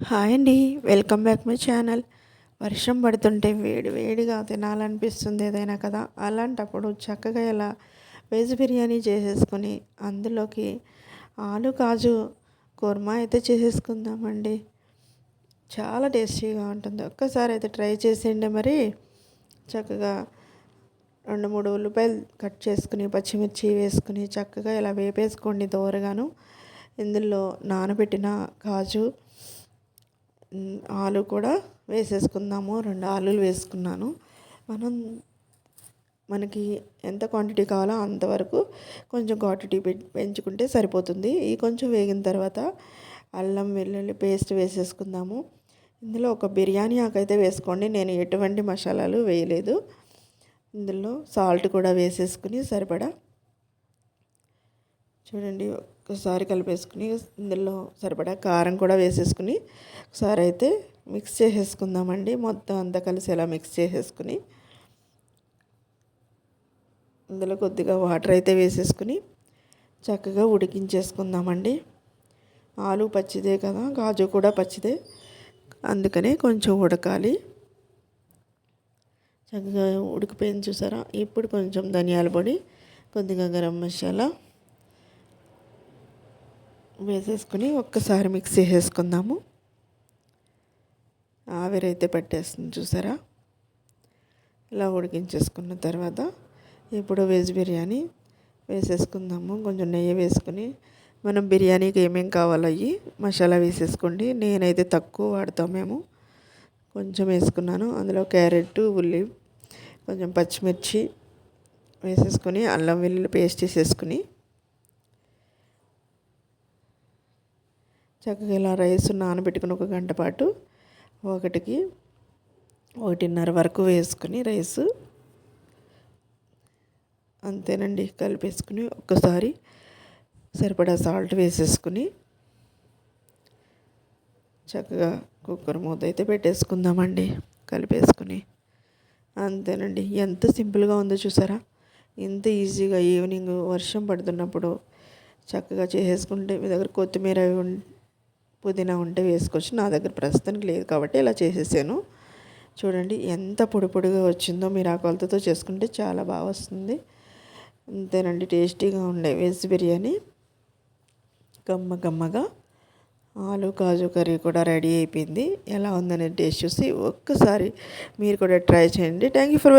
Hi అండి welcome back my channel. వర్షం పడుతుంటే వేడి వేడిగా తినాలనిపిస్తుంది ఏదైనా కదా? అలాంటప్పుడు చక్కగా ఇలా వెజ్ బిర్యానీ చేసేసుకొని అందులోకి ఆలు కాజు కుర్మా అయితే చేసేసుకుందామండి. చాలా టేస్టీగా ఉంటుంది. ఒక్కసారి అయితే ట్రై చేసేయండి మరి. చక్కగా రెండు మూడు ఉల్లిపాయలు కట్ చేసుకుని పచ్చిమిర్చి వేసుకుని చక్కగా ఇలా వేపేసుకోండి దోరగాను. ఇందులో నానబెట్టిన కాజు ఆలు కూడా వేసేసుకుందాము. రెండు ఆలులు వేసుకున్నాను. మనం మనకి ఎంత క్వాంటిటీ కావాలో అంతవరకు కొంచెం క్వాంటిటీ పెంచుకుంటే సరిపోతుంది. ఈ కొంచెం వేగిన తర్వాత అల్లం వెల్లుల్లి పేస్ట్ వేసేసుకుందాము. ఇందులో ఒక బిర్యానీ ఆకైతే వేసుకోండి. నేను ఎటువంటి మసాలాలు వేయలేదు. ఇందులో సాల్ట్ కూడా వేసేసుకుని సరిపడా చూడండి ఒకసారి కలిపేసుకుని ఇందులో సరిపడా కారం కూడా వేసేసుకుని ఒకసారి అయితే మిక్స్ చేసేసుకుందామండి. మొత్తం అంతా కలిసి ఇలా మిక్స్ చేసేసుకుని ఇందులో కొద్దిగా వాటర్ అయితే వేసేసుకుని చక్కగా ఉడికించేసుకుందామండి. ఆలు పచ్చిదే కదా గాజు కూడా పచ్చిదే అందుకనే కొంచెం ఉడకాలి. చక్కగా ఉడికిపోయింది చూసారా? ఇప్పుడు కొంచెం ధనియాల పొడి కొద్దిగా గరం మసాలా వేసేసుకుని ఒక్కసారి మిక్స్ చేసేసుకుందాము. ఆవిరైతే పట్టేస్తుంది చూసారా? ఇలా ఉడికించేసుకున్న తర్వాత ఇప్పుడు వెజ్ బిర్యానీ వేసేసుకుందాము. కొంచెం నెయ్యి వేసుకుని మనం బిర్యానీకి ఏమేమి కావాలో అవి మసాలా వేసేసుకోండి. నేనైతే తక్కువ వాడతాం మేము. కొంచెం వేసుకున్నాను. అందులో క్యారెట్ ఉల్లి కొంచెం పచ్చిమిర్చి వేసేసుకొని అల్లం వెల్లుల్లి పేస్ట్ వేసేసుకుని చక్కగా ఇలా రైస్ నానబెట్టుకుని ఒక గంట పాటు ఒకటికి ఒకటిన్నర వరకు వేసుకుని రైస్ అంతేనండి కలిపేసుకుని ఒక్కసారి సరిపడా సాల్ట్ వేసేసుకుని చక్కగా కుక్కర్ మూత అయితే పెట్టేసుకుందామండి కలిపేసుకుని. అంతేనండి ఎంత సింపుల్గా ఉందో చూసారా? ఎంత ఈజీగా ఈవినింగ్ వర్షం పడుతున్నప్పుడు చక్కగా చేసేసుకుంటే మీ దగ్గర కొత్తిమీర పుదీనా ఉంటే వేసుకోవచ్చు. నా దగ్గర ప్రస్తుతానికి లేదు కాబట్టి ఇలా చేసేసాను. చూడండి ఎంత పొడి పొడిగా వచ్చిందో మీరు ఆ కొలతతో చేసుకుంటే చాలా బాగా వస్తుంది. అంతేనండి టేస్టీగా ఉండే వెజ్ బిర్యానీ. గమ్మ గమ్మగా ఆలు కాజు కర్రీ కూడా రెడీ అయిపోయింది. ఎలా ఉందనే టేస్ట్ చూసి ఒక్కసారి మీరు కూడా ట్రై చేయండి. Thank you for